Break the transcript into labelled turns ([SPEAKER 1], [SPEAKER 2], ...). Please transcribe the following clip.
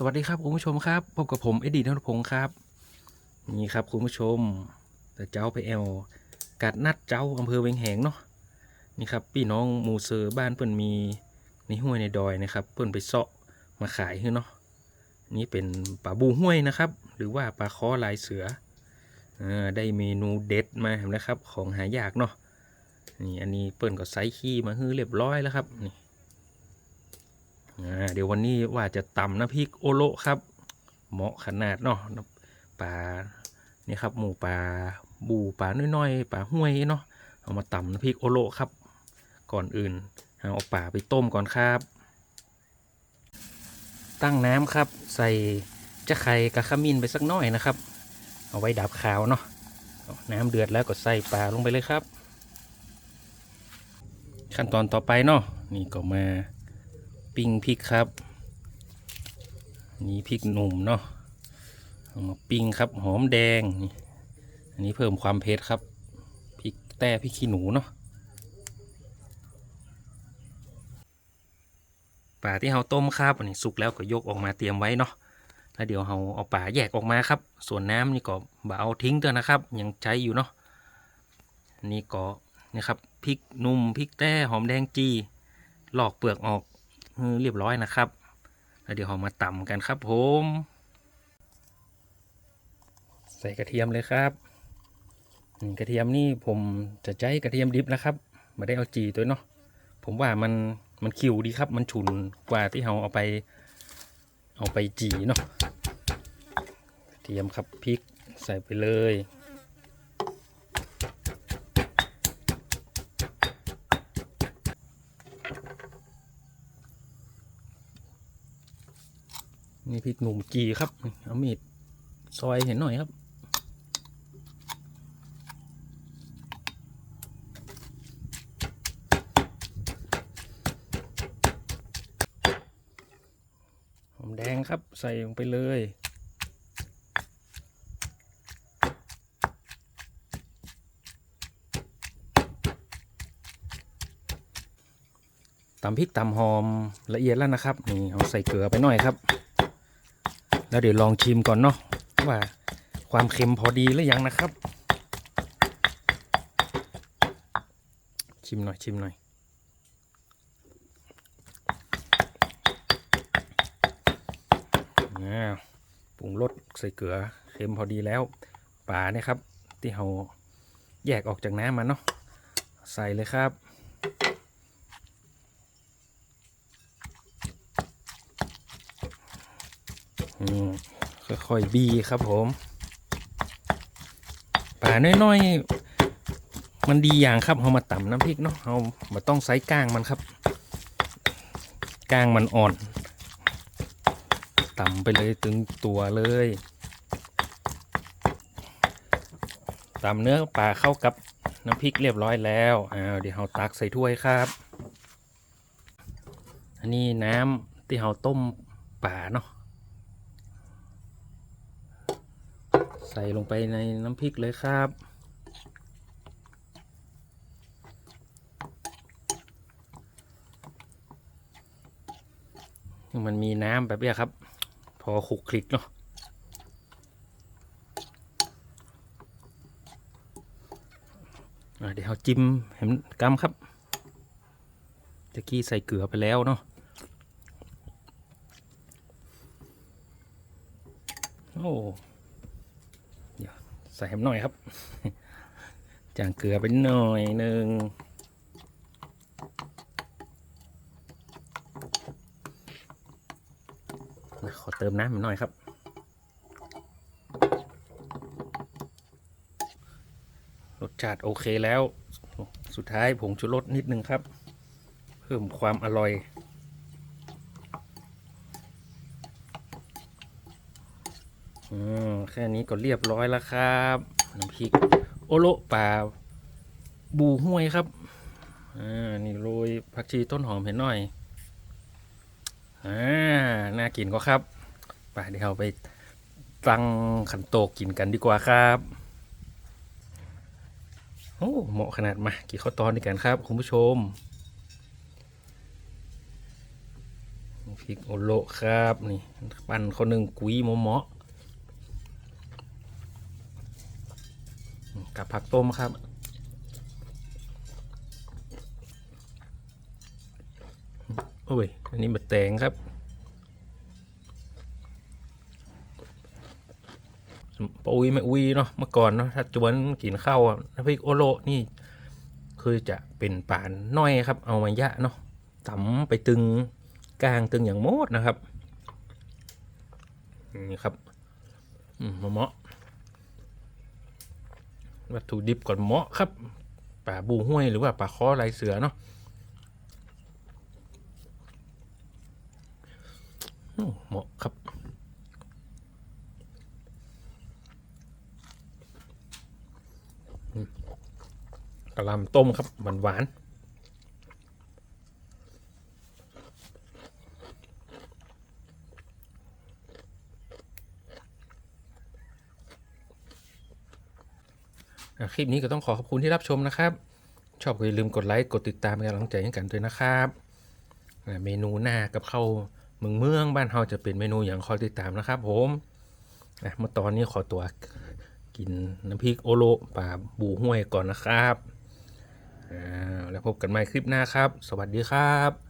[SPEAKER 1] สวัสดีครับคุณผู้ชมครับพบกับผมเอ็ดดี้นนทพงศ์ครับ นี่ครับคุณผู้ชมแต่เจ้าไปแอลกัดนัดเจ้าอำเภอเวียงแหงเนาะนี่ครับพี่น้องมูเซอร์บ้านเพื่อนมีในห้วยในดอยนะครับ เพื่อนไปเสาะมาขายให้เนาะนี่เป็นปลาบูห้วยนะครับ หรือว่าปลาคอลายเสืออได้เมนูเด็ดมานะครับของหายากเนาะนี่อันนี้เปิ้นก็ไซส์ขี้มาให้เรียบร้อยแล้วครับนี่ เดี๋ยววันนี้ว่าจะตำน้ำพริกโอโลครับ เหมาะขนาดเนาะปลานี่ครับหมูปลาบูปลาน้อยๆปลาห้วยเนาะเอามาตำน้ำพริกโอโลครับ ก่อนอื่นเอาปลาไปต้มก่อนครับ ตั้งน้ำครับ ใส่จะไข่กับขมิ้นไปสักหน่อยนะครับ เอาไว้ดับขาวเนาะน้ำเดือดแล้วก็ใส่ปลาลงไปเลยครับ ขั้นตอนต่อไปเนาะนี่ก็มา ปิ้งพริกครับนี่พริกหนุ่มเนาะเอามาปิ้งครับหอมแดงนี่อันนี้เพิ่มความเผ็ดครับพริกแต่พริกขี้หนูเนาะปลาที่เราต้มครับอันนี้สุกแล้วก็ยกออกมาเตรียมไว้เนาะแล้วเดี๋ยวเราเอาปลาแยกออกมาครับ ส่วนน้ำนี่ก็บ่เอาทิ้งเถอะนะครับยังใช้อยู่เนาะอันนี้ก็นี่ครับพริกหนุ่มพริกแต่หอมแดงจีหลอกเปลือกออก เรียบร้อยนะครับแล้วเดี๋ยวเรามาตำกันครับผม ใส่กระเทียมเลยครับกระเทียมนี่ผมจะใช้กระเทียมดิบนะครับไม่ได้เอาจีตัวเนาะผมว่ามันมันคิวดีครับ มันฉุนกว่าที่เราเอาไป เอาไปจีเนาะกระเทียมครับพริกใส่ไปเลย นี่พริกหนุ่มจีครับเอามีดซอยเห็นหน่อยครับหอมแดงครับใส่ลงไปเลยตำพริกตำหอมละเอียดแล้วนะครับ นี่เอาใส่เกลือไปหน่อยครับ แล้วเดี๋ยวลองชิมก่อนเนาะว่าความเค็มพอดีหรือยังนะครับ ชิมหน่อยชิมหน่อยอ้าวปรุงรสใส่เกลือเค็มพอดีแล้วปลาเนี่ยครับ ที่เราแยกออกจากน้ำมาเนาะใส่เลยครับ ค่อยๆบีครับผมป่าน้อยๆ มันดีอย่างครับเอามาต่ำน้ำพริกเนาะเอามาต้องไซส์ก้างมันครับ ก้างมันอ่อน ต่ำไปเลยถึงตัวเลยต่ำเนื้อปลาเข้ากับน้ำพริกเรียบร้อยแล้วอ้าวเดี๋ยวเราตักใส่ถ้วยครับ อันนี้น้ำที่เราต้มป่าเนาะ ส่ลงไปในน้ำพริกเลยครับ มันมีน้ำแบบนี้ครับ พอคลุกคลิกเนาะเดี๋ยวเราจิ้มเห็นกำครับตะกี้ใส่เกลือไปแล้วเนาะโอ้ ใส่แฮมหน่อยครับ จางเกลือไปหน่อยหนึ่งขอเติมน้ำหน่อยครับ รสชาติโอเคแล้ว สุดท้ายผงชูรสนิดนึงครับ เพิ่มความอร่อย อืมแค่นี้ก็เรียบร้อยแล้วครับน้ำพริก โอโลปลาบูห้วยครับอ่านี่โรยผักชีต้นหอมเห็นหน่อยอ่าน่ากินก็ครับไปเดี๋ยวไปตั้งขันโตกกินกันดีกว่าครับโอ้เหมาะขนาดมากี่ข้าวตอนด้วยกันครับ คุณผู้ชมน้ำพริกโอโลครับนี่ ปั่นคนหนึ่งกุ้ยหมอมอ กับผักต้มครับ โอ้ย อันนี้บะแตงครับปะอุยไม่อุยเนาะเมื่อก่อนเนาะถ้าจวนกินข้าวน้ำพริกโอโลนี่คือจะเป็นป่านน้อยครับ เอามายะเนาะตำไปตึงกลางตึงอย่างโมดนะครับนี่ครับ อืมมะเมาะ วัตถุดิบก่อนเมาะครับป่าบูห้วยหรือว่าป่าคอลายเสือเนาะเหมาะครับกะลำต้มครับหวานหวาน คลิปนี้ก็ต้องขอขอบคุณที่รับชมนะครับ ชอบก็อย่าลืมกดไลค์กดติดตามเป็นกำลังใจให้กันด้วยนะครับเมนูหน้ากับข้าวเมืองเมืองบ้านเฮาจะเป็นเมนูอย่างคอยติดตามนะครับ ผมเมื่อตอนนี้ขอตัวกินน้ำพริกโอโลป่าบูห้วยก่อนนะครับแล้วพบกันใหม่คลิปหน้าครับ สวัสดีครับ